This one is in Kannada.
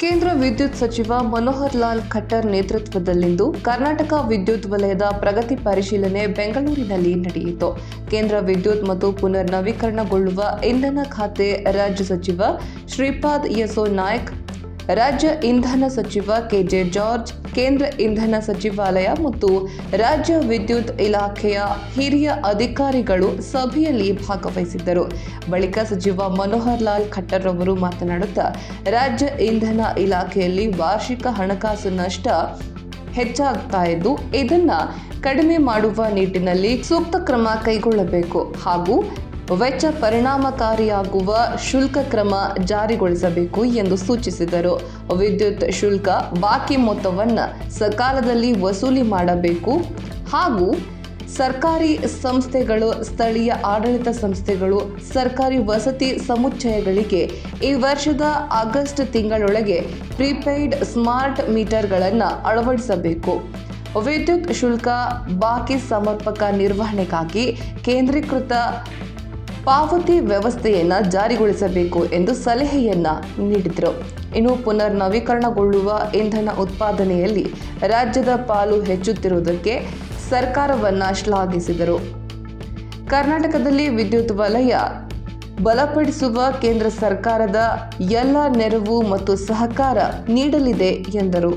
ಕೇಂದ್ರ ವಿದ್ಯುತ್ ಸಚಿವ ಮನೋಹರ್ ಲಾಲ್ ಖಟ್ಟರ್ ನೇತೃತ್ವದಲ್ಲಿಂದು ಕರ್ನಾಟಕ ವಿದ್ಯುತ್ ವಲಯದ ಪ್ರಗತಿ ಪರಿಶೀಲನೆ ಬೆಂಗಳೂರಿನಲ್ಲಿ ನಡೆಯಿತು. ಕೇಂದ್ರ ವಿದ್ಯುತ್ ಮತ್ತು ಪುನರ್ ನವೀಕರಣಗೊಳ್ಳುವ ಇಂಧನ ಖಾತೆ ರಾಜ್ಯ ಸಚಿವ ಶ್ರೀಪಾದ್ ಯಸೋ ನಾಯ್ಕ್ ರಾಜ್ಯ ಇಂಧನ ಸಚಿವ ಕೆಜೆ ಜಾರ್ಜ್, ಕೇಂದ್ರ ಇಂಧನ ಸಚಿವಾಲಯ ಮತ್ತು ರಾಜ್ಯ ವಿದ್ಯುತ್ ಇಲಾಖೆಯ ಹಿರಿಯ ಅಧಿಕಾರಿಗಳು ಸಭೆಯಲ್ಲಿ ಭಾಗವಹಿಸಿದ್ದರು. ಬಳಿಕ ಸಚಿವ ಮನೋಹರ್ ಲಾಲ್ ಖಟ್ಟರ್ ಅವರು ಮಾತನಾಡುತ್ತಾ, ರಾಜ್ಯ ಇಂಧನ ಇಲಾಖೆಯಲ್ಲಿ ವಾರ್ಷಿಕ ಹಣಕಾಸು ನಷ್ಟ ಹೆಚ್ಚಾಗ್ತಾ ಇದ್ದು, ಇದನ್ನ ಕಡಿಮೆ ಮಾಡುವ ನಿಟ್ಟಿನಲ್ಲಿ ಸೂಕ್ತ ಕ್ರಮ ಕೈಗೊಳ್ಳಬೇಕು ಹಾಗೂ ವೆಚ್ಚ ಪರಿಣಾಮಕಾರಿಯಾಗುವ ಶುಲ್ಕ ಕ್ರಮ ಜಾರಿಗೊಳಿಸಬೇಕು ಎಂದು ಸೂಚಿಸಿದರು. ವಿದ್ಯುತ್ ಶುಲ್ಕ ಬಾಕಿ ಮೊತ್ತವನ್ನು ಸಕಾಲದಲ್ಲಿ ವಸೂಲಿ ಮಾಡಬೇಕು ಹಾಗೂ ಸರ್ಕಾರಿ ಸಂಸ್ಥೆಗಳು, ಸ್ಥಳೀಯ ಆಡಳಿತ ಸಂಸ್ಥೆಗಳು, ಸರ್ಕಾರಿ ವಸತಿ ಸಮುಚ್ಚಯಗಳಿಗೆ ಈ ವರ್ಷದ ಆಗಸ್ಟ್ ತಿಂಗಳೊಳಗೆ ಪ್ರಿಪೇಯ್ಡ್ ಸ್ಮಾರ್ಟ್ ಮೀಟರ್ಗಳನ್ನು ಅಳವಡಿಸಬೇಕು. ವಿದ್ಯುತ್ ಶುಲ್ಕ ಬಾಕಿ ಸಮರ್ಪಕ ನಿರ್ವಹಣೆಗಾಗಿ ಕೇಂದ್ರೀಕೃತ ಪಾವತಿ ವ್ಯವಸ್ಥೆಯನ್ನು ಜಾರಿಗೊಳಿಸಬೇಕು ಎಂದು ಸಲಹೆಯನ್ನ ನೀಡಿದರು. ಇನ್ನು ಪುನರ್ ನವೀಕರಣಗೊಳ್ಳುವ ಇಂಧನ ಉತ್ಪಾದನೆಯಲ್ಲಿ ರಾಜ್ಯದ ಪಾಲು ಹೆಚ್ಚುತ್ತಿರುವುದಕ್ಕೆ ಸರ್ಕಾರವನ್ನು ಶ್ಲಾಘಿಸಿದರು. ಕರ್ನಾಟಕದಲ್ಲಿ ವಿದ್ಯುತ್ ವಲಯ ಬಲಪಡಿಸುವ ಕೇಂದ್ರ ಸರ್ಕಾರದ ಎಲ್ಲ ನೆರವು ಮತ್ತು ಸಹಕಾರ ನೀಡಲಿದೆ ಎಂದರು.